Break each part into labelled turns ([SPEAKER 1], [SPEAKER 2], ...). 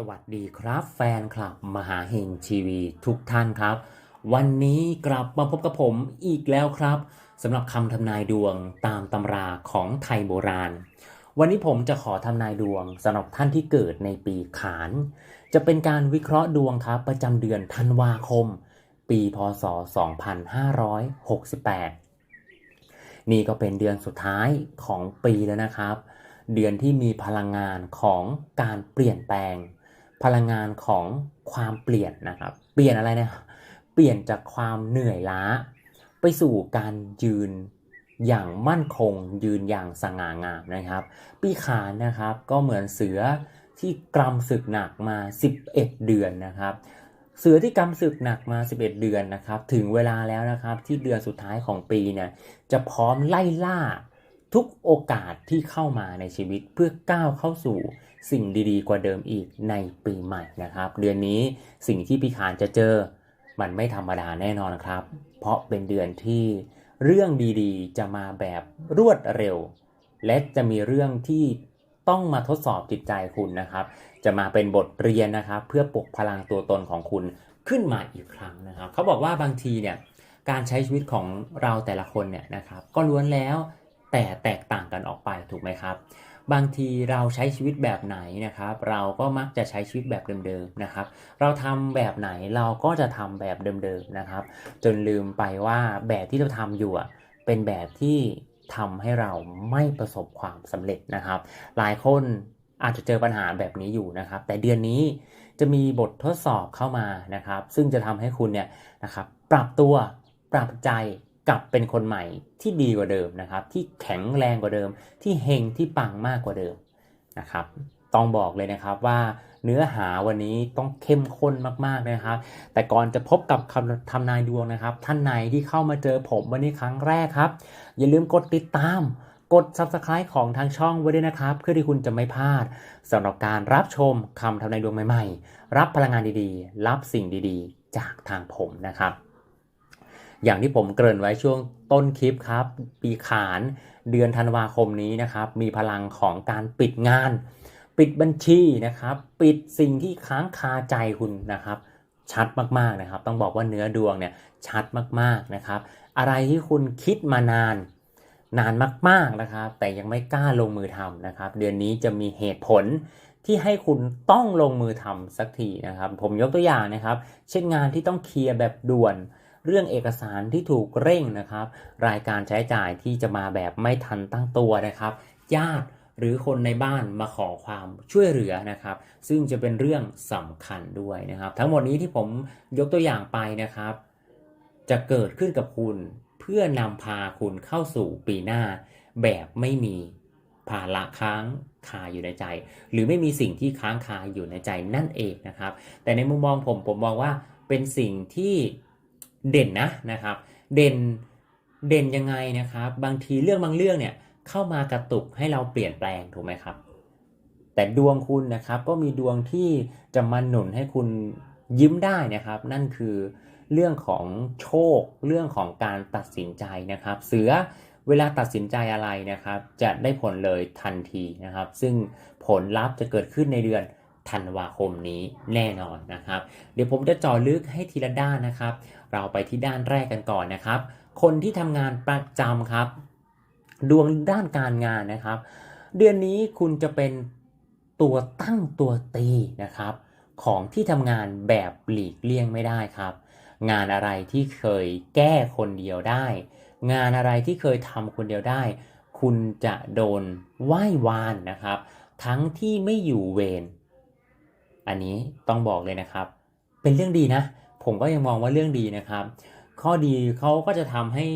[SPEAKER 1] สวัสดีครับแฟนคลับมหาเฮงทีวีทุกท่านครับ วันนี้กลับมาพบกับผมอีกแล้วครับสำหรับคำทำนายดวงตามตำราของไทยโบราณ วันนี้ผมจะขอทำนายดวงสำหรับท่านที่เกิดในปีขาน จะเป็นการวิเคราะห์ดวงครับประจำเดือนธันวาคม ปีพศ 2568 นี่ก็เป็นเดือนสุดท้ายของปีแล้วนะครับ เดือนที่มีพลังงานของการเปลี่ยนแปลง พลังงานของความเปลี่ยนนะครับ เปลี่ยนอะไรนะเปลี่ยนจากความเหนื่อยล้า ไปสู่การยืนอย่างมั่นคง ยืนอย่างสง่างามนะครับ ปีขานนะครับก็เหมือนเสือที่กำศึกหนักมา 11 เดือนนะครับ เสือที่กำศึกหนักมา 11 เดือนนะครับ ถึงเวลาแล้วนะครับที่เดือนสุดท้ายของปีเนี่ยจะพร้อมไล่ล่าทุกโอกาสที่เข้ามาในชีวิตเพื่อก้าวเข้าสู่ สิ่งดีๆ กว่าเดิมอีกในปีใหม่นะครับ เดือนนี้สิ่งที่พี่ขานจะเจอ มันไม่ธรรมดาแน่นอนครับ เพราะเป็นเดือนที่เรื่องดีๆ จะมาแบบรวดเร็ว และจะมีเรื่องที่ต้องมาทดสอบจิตใจคุณนะครับ จะมาเป็นบทเรียนนะครับ เพื่อปลุกพลังตัวตนของคุณขึ้นมาอีกครั้งนะครับ เขาบอกว่าบางทีเนี่ยการใช้ชีวิตของเราแต่ละคนเนี่ยนะครับ ก็ล้วนแล้วแต่แตกต่างกันออกไปถูกไหมครับ บางทีเราใช้ชีวิตแบบไหนนะครับ เราก็มักจะใช้ชีวิตแบบเดิมๆนะครับ เราทำแบบไหนเราก็จะทำแบบเดิมๆนะครับ จนลืมไปว่าแบบที่เราทำอยู่เป็นแบบที่ทำให้เราไม่ประสบความสำเร็จนะครับ หลายคนอาจจะเจอปัญหาแบบนี้อยู่นะครับ แต่เดือนนี้จะมีบททดสอบเข้ามานะครับ ซึ่งจะทำให้คุณเนี่ยนะครับ ปรับตัวปรับใจ กลับเป็นคนใหม่ที่ดีกว่าเดิมนะครับ ที่แข็งแรงกว่าเดิม ที่เฮงที่ปังมากกว่าเดิมนะครับ ต้องบอกเลยนะครับว่าเนื้อหาวันนี้ต้องเข้มข้นมากๆนะครับ แต่ก่อนจะพบกับคำทำนายดวงนะครับ ท่านไหนที่เข้ามาเจอผมวันนี้ครั้งแรกครับ อย่าลืมกดติดตามกด Subscribe ของทางช่องไว้ด้วยนะครับ เพื่อที่คุณจะไม่พลาดสำหรับการรับชมคำทำนายดวงใหม่ ๆ รับพลังงานดีๆ รับสิ่งดีๆ จากทางผมนะครับ อย่างที่ผมเกริ่นไว้ช่วงต้นคลิปครับ ปีขานเดือนธันวาคมนี้นะครับ มีพลังของการปิดงาน ปิดบัญชีนะครับ ปิดสิ่งที่ค้างคาใจคุณนะครับ ชัดมากๆนะครับ ต้องบอกว่าเนื้อดวงเนี่ยชัดมากๆนะครับ อะไรที่คุณคิดมานานนานมากๆนะครับ แต่ยังไม่กล้าลงมือทำนะครับ เดือนนี้จะมีเหตุผลที่ให้คุณต้องลงมือทำสักทีนะครับ ผมยกตัวอย่างนะครับ เช่นงานที่ต้องเคลียร์แบบด่วน เรื่องเอกสารที่ถูกเร่งนะครับ รายการใช้จ่ายที่จะมาแบบไม่ทันตั้งตัวนะครับ ญาติหรือคนในบ้านมาขอความช่วยเหลือนะครับ ซึ่งจะเป็นเรื่องสำคัญด้วยนะครับ ทั้งหมดนี้ที่ผมยกตัวอย่างไปนะครับ จะเกิดขึ้นกับคุณเพื่อนำพาคุณเข้าสู่ปีหน้า แบบไม่มีภาระค้างคาอยู่ในใจ หรือไม่มีสิ่งที่ค้างคาอยู่ในใจนั่นเองนะครับ แต่ในมุมมองผมผมมองว่าเป็นสิ่งที่ เด่นนะนะครับ เด่นเด่นยังไงนะครับ บางทีเรื่องบางเรื่องเนี่ยเข้ามากระตุกให้เราเปลี่ยนแปลงถูกไหมครับ แต่ดวงคุณนะครับก็มีดวงที่จะมาหนุนให้คุณยิ้มได้นะครับ นั่นคือเรื่องของโชคเรื่องของการตัดสินใจนะครับ เสือเวลาตัดสินใจอะไรนะครับ จะได้ผลเลยทันทีนะครับ ซึ่งผลลัพธ์จะเกิดขึ้นในเดือนธันวาคมนี้แน่นอนนะครับ เดี๋ยวผมจะจาะลึกให้ทีละด้านนะครับ เราไปที่ด้านแรกกันก่อนนะครับ คนที่ทำงานประจำครับ ดวงด้านการงานนะครับ เดือนนี้คุณจะเป็นตัวตั้งตัวตีนะครับ ของที่ทำงานแบบหลีกเลี่ยงไม่ได้ครับ งานอะไรที่เคยแก้คนเดียวได้ งานอะไรที่เคยทำคนเดียวได้ คุณจะโดนไหว้วานนะครับ ทั้งที่ไม่อยู่เวรอันนี้ต้องบอกเลยนะครับ เป็นเรื่องดีนะ ผมก็ยังมองว่าเรื่องดีนะครับ ข้อดีเขาก็จะทำให้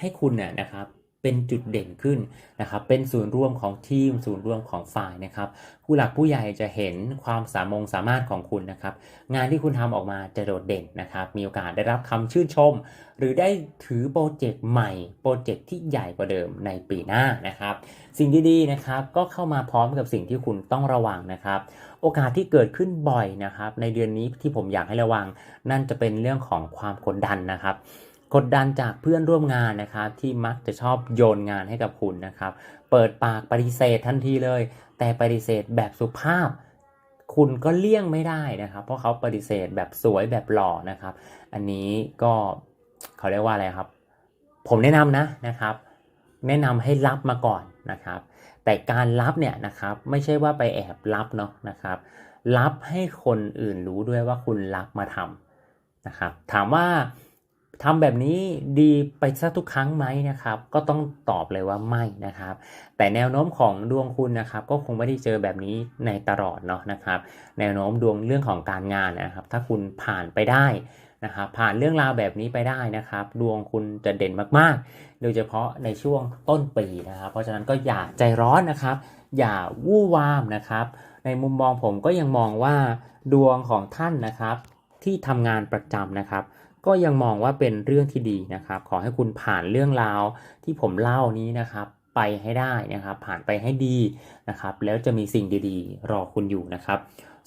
[SPEAKER 1] ให้คุณเนี่ยนะครับ เป็นจุดเด่นขึ้นนะครับเป็นศูนย์ร่วมของทีมศูนย์ร่วมของฝ่ายนะครับผู้หลักผู้ใหญ่จะเห็นความสามงสามารถของคุณนะครับงานที่คุณทำออกมาจะโดดเด่นนะครับมีโอกาสได้รับคำชื่นชม หรือได้ถือโปรเจกต์ใหม่โปรเจกต์ที่ใหญ่กว่าเดิมในปีหน้านะครับสิ่งดีๆนะครับก็เข้ามาพร้อมกับสิ่งที่คุณต้องระวังนะครับโอกาสที่เกิดขึ้นบ่อยนะครับในเดือนนี้ที่ผมอยากให้ระวัง นั่นจะเป็นเรื่องของความกดดันนะครับ กดดันจากเพื่อนร่วมงานนะครับที่มักจะชอบโยนงานให้กับคุณนะครับ เปิดปากปฏิเสธทันทีเลย แต่ปฏิเสธแบบสุภาพ คุณก็เลี่ยงไม่ได้นะครับ เพราะเขาปฏิเสธแบบสวยแบบหล่อนะครับ อันนี้ก็เขาเรียกว่าอะไรครับ ผมแนะนำนะนะครับ แนะนำให้รับมาก่อนนะครับ แต่การรับเนี่ยนะครับไม่ใช่ว่าไปแอบรับเนาะนะครับ รับให้คนอื่นรู้ด้วยว่าคุณรับมาทำนะครับ ถามว่า ทำแบบนี้ดีไปซะทุกครั้งไหมนะครับ ก็ต้องตอบเลยว่าไม่นะครับ แต่แนวโน้มของดวงคุณนะครับ ก็คงไม่ได้เจอแบบนี้ในตลอดเนาะนะครับ แนวโน้มดวงเรื่องของการงานนะครับ ถ้าคุณผ่านไปได้นะครับ ผ่านเรื่องราวแบบนี้ไปได้นะครับ ดวงคุณจะเด่นมากๆ โดยเฉพาะในช่วงต้นปีนะครับ เพราะฉะนั้นก็อย่าใจร้อนนะครับ อย่าวู่วามนะครับ ในมุมมองผมก็ยังมองว่าดวงของท่านนะครับ ที่ทำงานประจำนะครับ ก็ยังมองว่าเป็นเรื่องที่ดีนะครับ ขอให้คุณผ่านเรื่องราวที่ผมเล่านี้นะครับไปให้ได้นะครับ ผ่านไปให้ดีนะครับ แล้วจะมีสิ่งดีๆ รอคุณอยู่นะครับ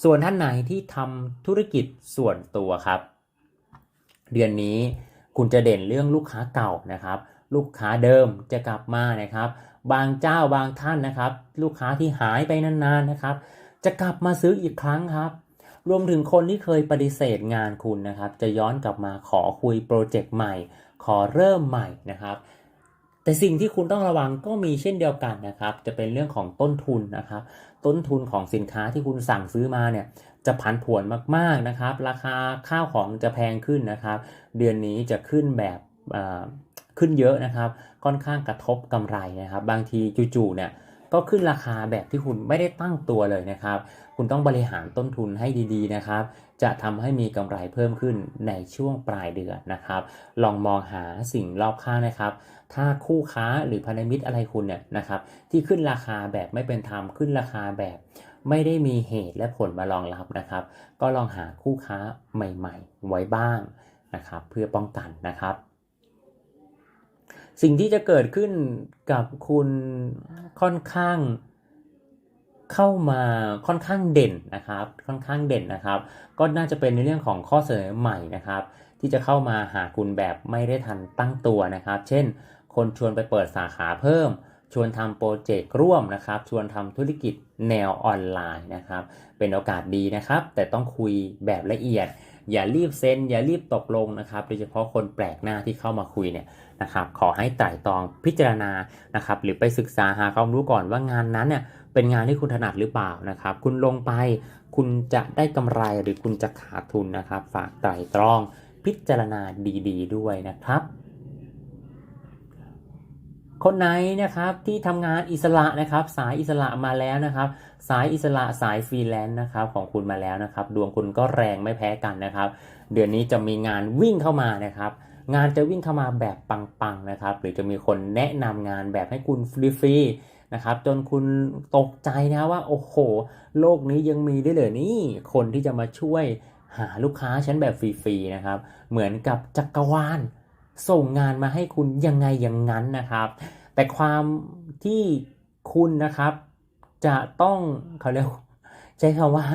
[SPEAKER 1] ส่วนท่านไหนที่ทำธุรกิจส่วนตัวครับ เดือนนี้คุณจะเด่นเรื่องลูกค้าเก่านะครับ ลูกค้าเดิมจะกลับมานะครับ บางเจ้าบางท่านนะครับ ลูกค้าที่หายไปนานๆนะครับ จะกลับมาซื้ออีกครั้งครับ รวมถึงคนที่เคยปฏิเสธงานคุณนะครับ จะย้อนกลับมาขอคุยโปรเจกต์ใหม่ ขอเริ่มใหม่นะครับ แต่สิ่งที่คุณต้องระวังก็มีเช่นเดียวกันนะครับ จะเป็นเรื่องของต้นทุนนะครับ ต้นทุนของสินค้าที่คุณสั่งซื้อมาเนี่ยจะผันผวนมากๆนะครับ ราคาข้าวของจะแพงขึ้นนะครับ เดือนนี้จะขึ้นแบบขึ้นเยอะนะครับ ค่อนข้างกระทบกำไรนะครับ บางทีจู่ๆเนี่ย ก็ขึ้นราคาแบบที่คุณไม่ได้ตั้งตัวเลยนะครับ คุณต้องบริหารต้นทุนให้ดีๆนะครับ จะทำให้มีกำไรเพิ่มขึ้นในช่วงปลายเดือนนะครับ ลองมองหาสิ่งรอบข้างนะครับ ถ้าคู่ค้าหรือพันธมิตรอะไรคุณเนี่ยนะครับ ที่ขึ้นราคาแบบไม่เป็นธรรมขึ้นราคาแบบไม่ได้มีเหตุและผลมารองรับนะครับ ก็ลองหาคู่ค้าใหม่ ๆ ไว้บ้างนะครับ เพื่อป้องกันนะครับ สิ่งที่จะเกิดขึ้นกับคุณค่อนข้างเข้ามาค่อนข้างเด่นนะครับ ค่อนข้างเด่นนะครับ ก็น่าจะเป็นในเรื่องของข้อเสนอใหม่นะครับ ที่จะเข้ามาหาคุณแบบไม่ได้ทันตั้งตัวนะครับ เช่น คนชวนไปเปิดสาขาเพิ่ม ชวนทำโปรเจกต์ร่วมนะครับ ชวนทำธุรกิจแนวออนไลน์นะครับ เป็นโอกาสดีนะครับ แต่ต้องคุยแบบละเอียด อย่ารีบเซ็นอย่ารีบตกลงนะครับโดยเฉพาะคนแปลกหน้าที่เข้ามาคุยเนี่ยนะครับขอให้ไต่ตองพิจารณานะครับหรือไปศึกษาหาความรู้ก่อนว่างานนั้นเนี่ยเป็นงานที่คุณถนัดหรือเปล่านะครับคุณลงไปคุณจะได้กำไรหรือคุณจะขาดทุนนะครับ ฝากไตร่ตรองพิจารณาดี ๆด้วยนะครับ คนไหนนะครับที่ทำงานอิสระนะครับ สายอิสระมาแล้วนะครับ สายอิสระสายฟรีแลนซ์นะครับของคุณมาแล้วนะครับ ดวงคุณก็แรงไม่แพ้กันนะครับ เดือนนี้จะมีงานวิ่งเข้ามานะครับ งานจะวิ่งเข้ามาแบบปังๆนะครับ หรือจะมีคนแนะนำงานแบบให้คุณฟรีๆนะครับ จนคุณตกใจนะว่าโอ้โห โลกนี้ยังมีได้เลยนี่คนที่จะมาช่วยหาลูกค้าฉันแบบฟรีๆนะครับ เหมือนกับจักรวาล ส่งงานมาให้คุณยังไงอย่างนั้นนะครับ แต่ความที่คุณนะครับ จะต้องเขาเรียกใช้คำว่า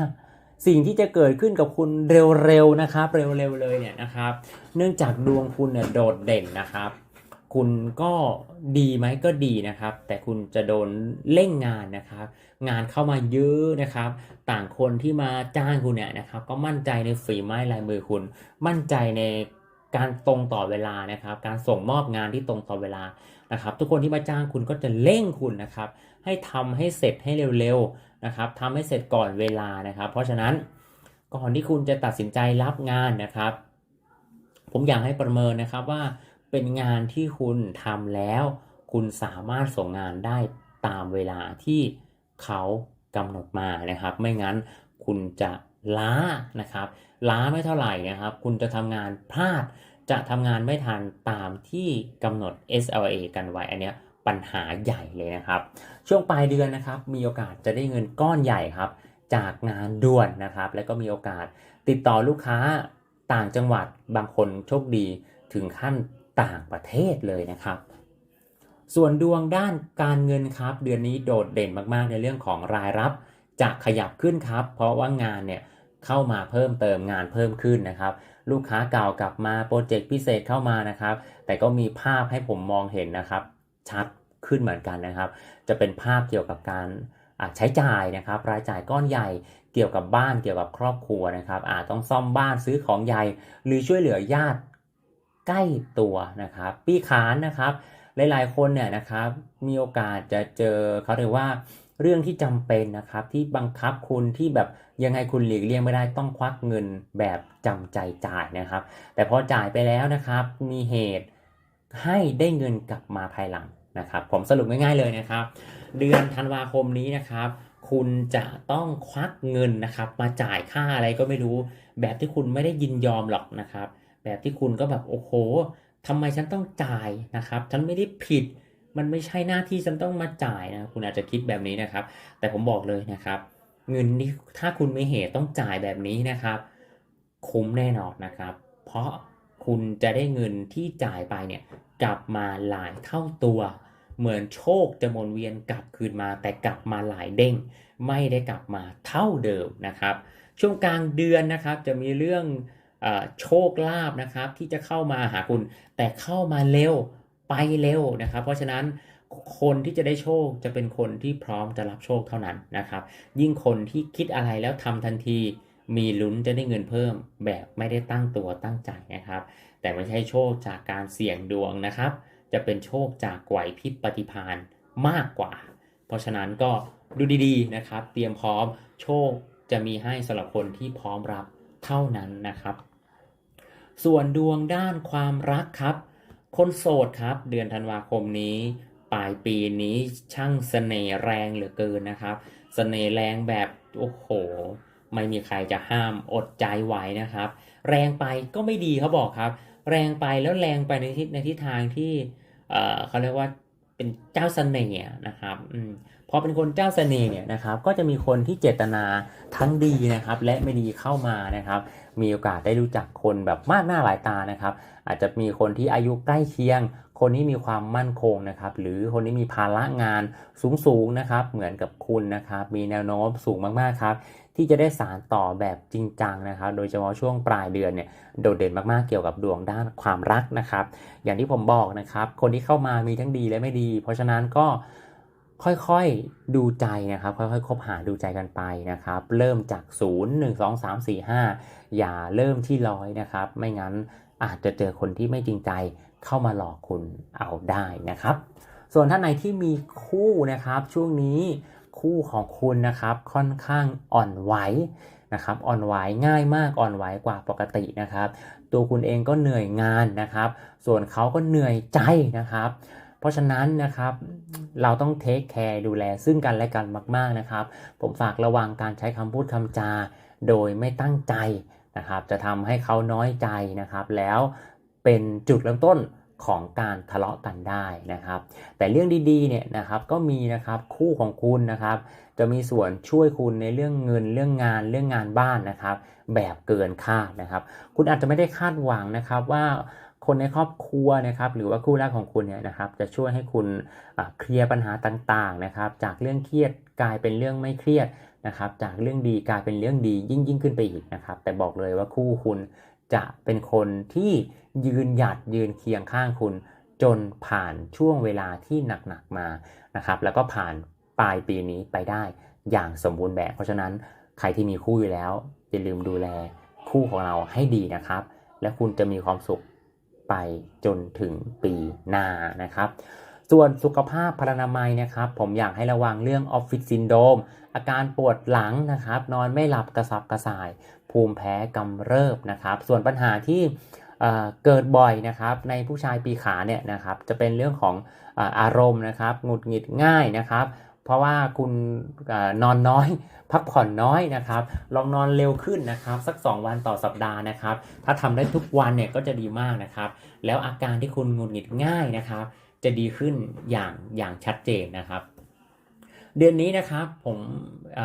[SPEAKER 1] สิ่งที่จะเกิดขึ้นกับคุณเร็วๆนะครับ เร็วๆเลยเนี่ยนะครับ เนื่องจากดวงคุณเนี่ยโดดเด่นนะครับคุณก็ดีไหมก็ดีนะครับ แต่คุณจะโดนเร่งงานนะครับ งานเข้ามาเยอะนะครับ ต่างคนที่มาจ้างคุณเนี่ยนะครับ ก็มั่นใจในฝีไม้ลายมือคุณ มั่นใจใน การตรงต่อเวลานะครับ การส่งมอบงานที่ตรงต่อเวลานะครับ ทุกคนที่มาจ้างคุณก็จะเร่งคุณนะครับ ให้ทำให้เสร็จให้เร็วๆนะครับทำให้เสร็จก่อนเวลานะครับ เพราะฉะนั้นก่อนที่คุณจะตัดสินใจรับงานนะครับ ผมอยากให้ประเมินนะครับว่าเป็นงานที่คุณทำแล้ว คุณสามารถส่งงานได้ตามเวลาที่เขากำหนดมานะครับ ไม่งั้นคุณจะล้านะครับ ล้าไม่เท่าไหร่นะครับ คุณจะทำงานพลาด จะทำงานไม่ทันตามที่กำหนด SLA กันไว้ อันเนี้ยปัญหาใหญ่เลยนะครับ ช่วงปลายเดือนนะครับ มีโอกาสจะได้เงินก้อนใหญ่ครับ จากงานด่วนนะครับ แล้วก็มีโอกาสติดต่อลูกค้าต่างจังหวัดบางคนโชคดีถึงขั้นต่างประเทศเลยนะครับ ส่วนดวงด้านการเงินครับ เดือนนี้โดดเด่นมากๆในเรื่องของรายรับจะขยับขึ้นครับ เพราะว่างานเนี่ย เข้ามาเพิ่มเติมงานเพิ่มขึ้นนะครับ ลูกค้าเก่ากลับมาโปรเจกต์พิเศษเข้ามานะครับ แต่ก็มีภาพให้ผมมองเห็นนะครับ ชัดขึ้นเหมือนกันนะครับ จะเป็นภาพเกี่ยวกับการใช้จ่ายนะครับ รายจ่ายก้อนใหญ่เกี่ยวกับบ้านเกี่ยวกับครอบครัวนะครับอาจต้องซ่อมบ้านซื้อของใหญ่ หรือช่วยเหลือญาติใกล้ตัวนะครับ ปีขานนะครับ หลายๆคนเนี่ยนะครับมีโอกาสจะเจอเขาเรียกว่า เรื่องที่จำเป็นนะครับที่บังคับคุณที่แบบยังไงคุณหลีกเลี่ยงไม่ได้ต้องควักเงินแบบจำใจจ่ายนะครับ แต่พอจ่ายไปแล้วนะครับ มีเหตุให้ได้เงินกลับมาภายหลังนะครับ ผมสรุปง่ายๆเลยนะครับ เดือนธันวาคมนี้นะครับคุณจะต้องควักเงินนะครับ มาจ่ายค่าอะไรก็ไม่รู้ แบบที่คุณไม่ได้ยินยอมหรอกนะครับ แบบที่คุณก็แบบโอ้โหทำไมฉันต้องจ่ายนะครับ ฉันไม่ได้ผิด มันไม่ใช่หน้าที่ฉันต้องมาจ่ายนะ คุณอาจจะคิดแบบนี้นะครับ แต่ผมบอกเลยนะครับ เงินที่ถ้าคุณไม่เหตุต้องจ่ายแบบนี้นะครับ คุ้มแน่นอนนะครับ เพราะคุณจะได้เงินที่จ่ายไปเนี่ยกลับมาหลายเท่าตัว เหมือนโชคจะหมุนเวียนกลับคืนมา แต่กลับมาหลายเด้ง ไม่ได้กลับมาเท่าเดิมนะครับ ช่วงกลางเดือนนะครับจะมีเรื่องอโชคลาภนะครับที่จะเข้ามาหาคุณ แต่เข้ามาเร็ว ไปเร็วนะครับ เพราะฉะนั้นคนที่จะได้โชคจะเป็นคนที่พร้อมจะรับโชคเท่านั้นนะครับ ยิ่งคนที่คิดอะไรแล้วทำทันทีมีลุ้นจะได้เงินเพิ่มแบบไม่ได้ตั้งตัวตั้งใจนะครับ แต่ไม่ใช่โชคจากการเสี่ยงดวงนะครับ จะเป็นโชคจากไหวพริบปฏิภาณมากกว่า เพราะฉะนั้นก็ดูดีๆนะครับ เตรียมพร้อมโชคจะมีให้สำหรับคนที่พร้อมรับเท่านั้นนะครับ ส่วนดวงด้านความรักครับ คนโสดครับ เดือนธันวาคมนี้ ปลายปีนี้ช่างเสน่ห์แรงเหลือเกินนะครับเสน่ห์แรงแบบโอ้โห ไม่มีใครจะห้ามอดใจไหวนะครับ แรงไปก็ไม่ดีเขาบอกครับ แรงไปแล้วแรงไปในทิศในทิศทางที่เอ่อเขาเรียกว่าเป็นเจ้าเสน่ห์นะครับอืม พอเป็นคนเจ้าเสน่ห์เนี่ยนะครับก็จะมีคนที่เจตนาทั้งดีนะครับและไม่ดีเข้ามานะครับมีโอกาสได้รู้จักคนแบบมากหน้าหลายตานะครับ อาจจะมีคนที่อายุใกล้เคียง คนที่มีความมั่นคงนะครับหรือคนที่มีภาระงานสูงๆนะครับเหมือนกับคุณนะครับมีแนวโน้มสูงมากๆครับที่จะได้สารต่อแบบจริงจังนะครับโดยเฉพาะช่วงปลายเดือนเนี่ยโดดเด่นมากๆเกี่ยวกับดวงด้านความรักนะครับ อย่างที่ผมบอกนะครับคนที่เข้ามามีทั้งดีและไม่ดี เพราะฉะนั้นก็ ค่อยๆดูใจนะครับ ค่อยๆคบหาดูใจกันไปนะครับ เริ่มจาก 0 1 2 3 4 5 อย่าเริ่มที่ร้อยนะครับ ไม่งั้นอาจจะเจอคนที่ไม่จริงใจเข้ามาหลอกคุณเอาได้นะครับ ส่วนท่านไหนที่มีคู่นะครับ ช่วงนี้คู่ของคุณนะครับค่อนข้างอ่อนไหวนะครับอ่อนไหวง่ายมากอ่อนไหวกว่าปกตินะครับ ตัวคุณเองก็เหนื่อยงานนะครับ ส่วนเขาก็เหนื่อยใจนะครับ เพราะฉะนั้นนะครับเราต้องเทคแคร์ดูแลซึ่งกันและกันมากๆนะครับ ผมฝากระวังการใช้คำพูดคำจา โดยไม่ตั้งใจนะครับ จะทำให้เขาน้อยใจนะครับ แล้วเป็นจุดเริ่มต้นของการทะเลาะกันได้นะครับ แต่เรื่องดีๆเนี่ยนะครับก็มีนะครับคู่ของคุณนะครับ จะมีส่วนช่วยคุณในเรื่องเงินเรื่องงานเรื่องงานบ้านนะครับ แบบเกินคาดนะครับ คุณอาจจะไม่ได้คาดหวังนะครับว่า คนในครอบครัวนะครับหรือว่าคู่รักของคุณเนี่ยนะครับจะช่วยให้คุณเคลียร์ปัญหาต่างๆนะครับจากเรื่องเครียดกลายเป็นเรื่องไม่เครียดนะครับจากเรื่องดีกลายเป็นเรื่องดียิ่งยิ่งขึ้นไปอีกนะครับแต่บอกเลยว่าคู่คุณจะเป็นคนที่ยืนหยัดยืนเคียงข้างคุณ จนผ่านช่วงเวลาที่หนักๆมานะครับแล้วก็ผ่านปลายปีนี้ไปได้อย่างสมบูรณ์แบบ เพราะฉะนั้นใครที่มีคู่อยู่แล้วอย่าลืมดูแลคู่ของเราให้ดีนะครับ และคุณจะมีความสุข ไปจนถึงปีหน้านะครับ ส่วนสุขภาพพรรณนามัยนะครับ ผมอยากให้ระวังเรื่องออฟฟิศซินโดมอาการปวดหลังนะครับ นอนไม่หลับกระสับกระส่าย ภูมิแพ้กำเริบนะครับ ส่วนปัญหาที่เกิดบ่อยนะครับในผู้ชายปีขาเนี่ยนะครับจะเป็นเรื่องของอาอารมณ์นะครับหงุดหงิดง่ายนะครับ เพราะว่าคุณอนอนน้อย พักผ่อนน้อยนะครับ ลองนอนเร็วขึ้นนะครับ สัก 2 วันต่อสัปดาห์นะครับ ถ้าทำได้ทุกวันเนี่ยก็จะดีมากนะครับ แล้วอาการที่คุณงุดหงิดง่ายนะครับ จะดีขึ้นอย่างอย่างชัดเจนนะครับ เดือนนี้นะครับผมอ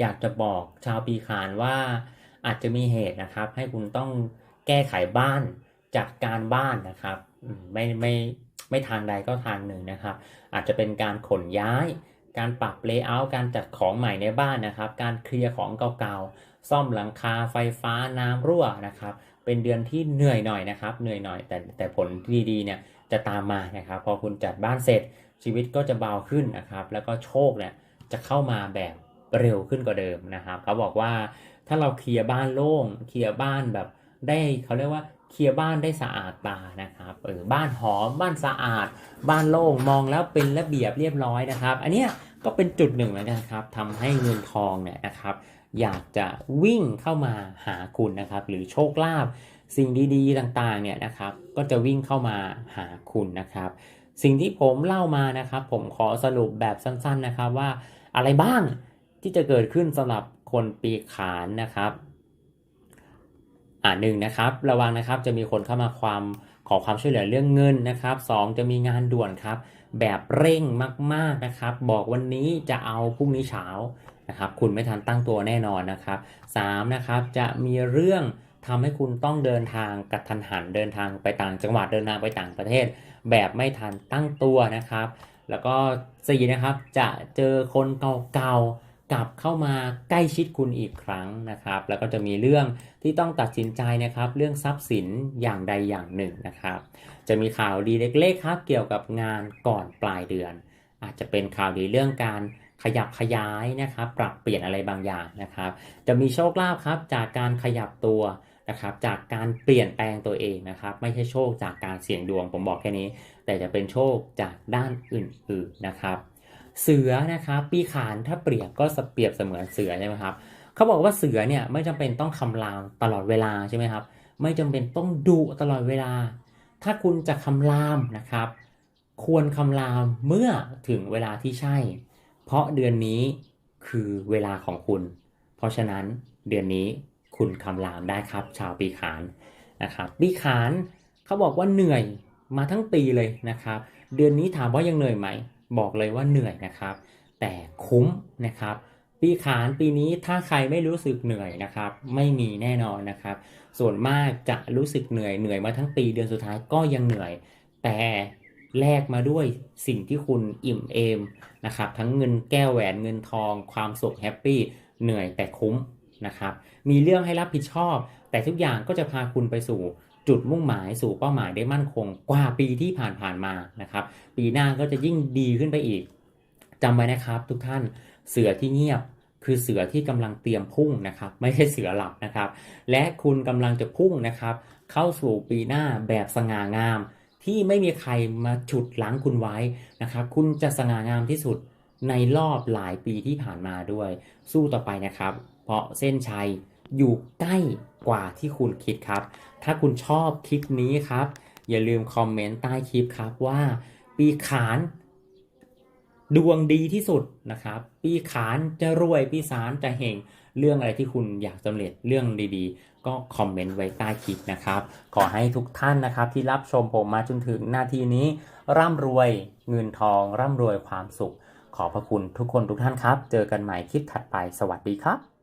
[SPEAKER 1] อยากจะบอกชาวปีขานว่าอาจจะมีเหตุนะครับ ให้คุณต้องแก้ไขบ้านจัดการบ้านนะครับไม่ไม่ ไม่ทางใดก็ทางหนึ่งนะครับ อาจจะเป็นการขนย้าย การปรับเลเยอร์การจัดของใหม่ในบ้านนะครับ การเคลียร์ของเก่าๆ ซ่อมหลังคาไฟฟ้าน้ำรั่วนะครับ เป็นเดือนที่เหนื่อยหน่อยนะครับ เหนื่อยหน่อยแต่แต่ผลดีๆเนี่ยจะตามมานะครับ พอคุณจัดบ้านเสร็จชีวิตก็จะเบาขึ้นนะครับ แล้วก็โชคเนี่ยจะเข้ามาแบบเร็วขึ้นกว่าเดิมนะครับ เขาบอกว่าถ้าเราเคลียร์บ้านโล่งเคลียร์บ้านแบบได้เขาเรียกว่า เคลียร์บ้านได้สะอาดตานะครับเออบ้านหอมบ้านสะอาด บ้านโล่งมองแล้วเป็นระเบียบเรียบร้อยนะครับ อันเนี้ยก็เป็นจุดหนึ่งเหมือนกันครับทำให้เงินทองเนี่ยนะครับ อยากจะวิ่งเข้ามาหาคุณนะครับ หรือโชคลาภสิ่งดีๆต่างๆเนี่ยนะครับ ก็จะวิ่งเข้ามาหาคุณนะครับ สิ่งที่ผมเล่ามานะครับ ผมขอสรุปแบบสั้น ๆนะครับว่าอะไรบ้างที่จะเกิดขึ้นสำหรับคนปีขานนะครับ อ่าหนึ่งนะครับ ระวังนะครับจะมีคนเข้ามาความขอความช่วยเหลือเรื่องเงินนะครับสองจะมีงานด่วนครับ แบบเร่งมากๆนะครับ บอกวันนี้จะเอาพรุ่งนี้เช้านะครับ คุณไม่ทันตั้งตัวแน่นอนนะครับสามนะครับจะมีเรื่องทำให้คุณต้องเดินทางกระทันหันเดินทางไปต่างจังหวัดเดินทางไปต่างประเทศ แบบไม่ทันตั้งตัวนะครับ แล้วก็สี่นะครับจะเจอคนเก่าๆ กลับเข้ามาใกล้ชิดคุณอีกครั้งนะครับ แล้วก็จะมีเรื่องที่ต้องตัดสินใจนะครับ เรื่องทรัพย์สินอย่างใดอย่างหนึ่งนะครับ จะมีข่าวดีเล็กๆครับ เกี่ยวกับงานก่อนปลายเดือน อาจจะเป็นข่าวดีเรื่องการขยับขยายนะครับ ปรับเปลี่ยนอะไรบางอย่างนะครับ จะมีโชคลาภครับจากการขยับตัวนะครับ จากการเปลี่ยนแปลงตัวเองนะครับ ไม่ใช่โชคจากการเสี่ยงดวง ผมบอกแค่นี้ แต่จะเป็นโชคจากด้านอื่นๆนะครับ เสือนะครับปีขานถ้าเปรียบก็สเปรียบเสมือนเสือใช่ไหมครับเขาบอกว่าเสือเนี่ยไม่จำเป็นต้องคำรามตลอดเวลาใช่ไหมครับ ไม่จำเป็นต้องดุตลอดเวลา ถ้าคุณจะคำรามนะครับ ควรคำรามเมื่อถึงเวลาที่ใช่ เพราะเดือนนี้คือเวลาของคุณ เพราะฉะนั้นเดือนนี้คุณคำรามได้ครับ ชาวปีขานนะครับปีขานเขาบอกว่าเหนื่อยมาทั้งปีเลยนะครับ เดือนนี้ถามว่ายังเหนื่อยไหม บอกเลยว่าเหนื่อยนะครับ แต่คุ้มนะครับ ปีขานปีนี้ถ้าใครไม่รู้สึกเหนื่อยนะครับ ไม่มีแน่นอนนะครับ ส่วนมากจะรู้สึกเหนื่อยเหนื่อยมาทั้งปีเดือนสุดท้ายก็ยังเหนื่อย แต่แลกมาด้วยสิ่งที่คุณอิ่มเอมนะครับทั้งเงินแก้วแหวนเงินทอง ความสุขแฮปปี้เหนื่อยแต่คุ้มนะครับมีเรื่องให้รับผิดชอบ แต่ทุกอย่างก็จะพาคุณไปสู่ จุดมุ่งหมายสู่เป้าหมายได้มั่นคงกว่าปีที่ผ่านๆมานะครับ ปีหน้าก็จะยิ่งดีขึ้นไปอีกจำไว้นะครับทุกท่านเสือที่เงียบคือเสือที่กำลังเตรียมพุ่งนะครับ ไม่ใช่เสือหลับนะครับ และคุณกำลังจะพุ่งนะครับ เข้าสู่ปีหน้าแบบสง่างาม ที่ไม่มีใครมาฉุดล้างคุณไว้นะครับ คุณจะสง่างามที่สุดในรอบหลายปีที่ผ่านมาด้วย สู้ต่อไปนะครับ เพราะเส้นชัย อยู่ใกล้กว่าที่คุณคิดครับ ถ้าคุณชอบคลิปนี้ครับ อย่าลืมคอมเมนต์ใต้คลิปครับว่า ปีขานดวงดีที่สุดนะครับ ปีขานจะรวยปีสารจะเฮงเรื่องอะไรที่คุณอยากสำเร็จเรื่องดีๆ ก็คอมเมนต์ไว้ใต้คลิปนะครับ ขอให้ทุกท่านนะครับที่รับชมผมมาจนถึงนาทีนี้ ร่ำรวยเงินทอง ร่ำรวยความสุข ขอพระคุณทุกคนทุกท่านครับ เจอกันใหม่คลิปถัดไปสวัสดีครับ